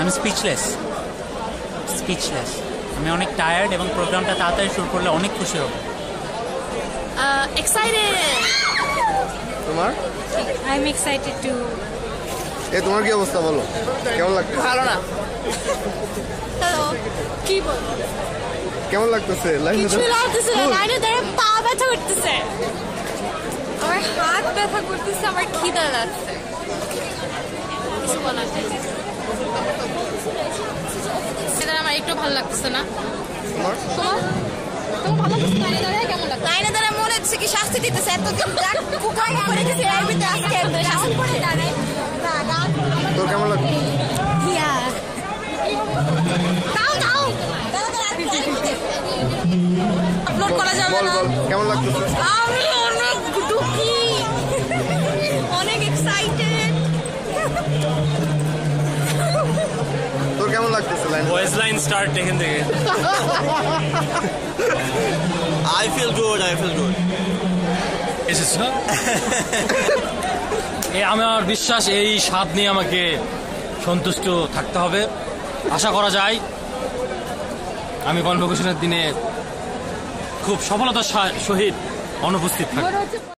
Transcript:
আমি speechless speechless আমি অনেক টায়ার্ড এবং প্রোগ্রামটা তাড়াতাড়ি শুরু করলে অনেক খুশি হব। excited. তোমার? I'm excited to. এ তোমার কি অবস্থা বলো? কেমন লাগছে ভালো না। কি বলব কেমন লাগতেছে? লাইন কিছুই লাগতেছে না লাইনে দাঁড়িয়ে পা ব্যথা করতেছে। আমার হাত ব্যথা করতেছে আমার খিদা লাগছে। কিছু বলার একটু ভালো লাগতেছে না। তোমার? তোমার? ভালো দাঁড়িয়ে কেমন লাগছে? লাইনে দাঁড়িয়ে মনে হচ্ছে কি শাস্তি দিতেছে। এত দেখ করে দিছে এর ভিতরে আজকে শাস্তি করে দাঁড়ায় তোর কেমন লাগছে? Yeah. দাও দাও। আপলোড করা যাবে না। কেমন আমি অনেক দুঃখী। অনেক excited line voice line start এখান থেকে I feel good. I feel good. এসেছ এই আমার বিশ্বাস এই স্বাদ নিয়ে আমাকে সন্তুষ্ট থাকতে হবে আশা করা যায় আমি কনভোকেশনের দিনে খুব সফলতার সহিত অনুপস্থিত থাকব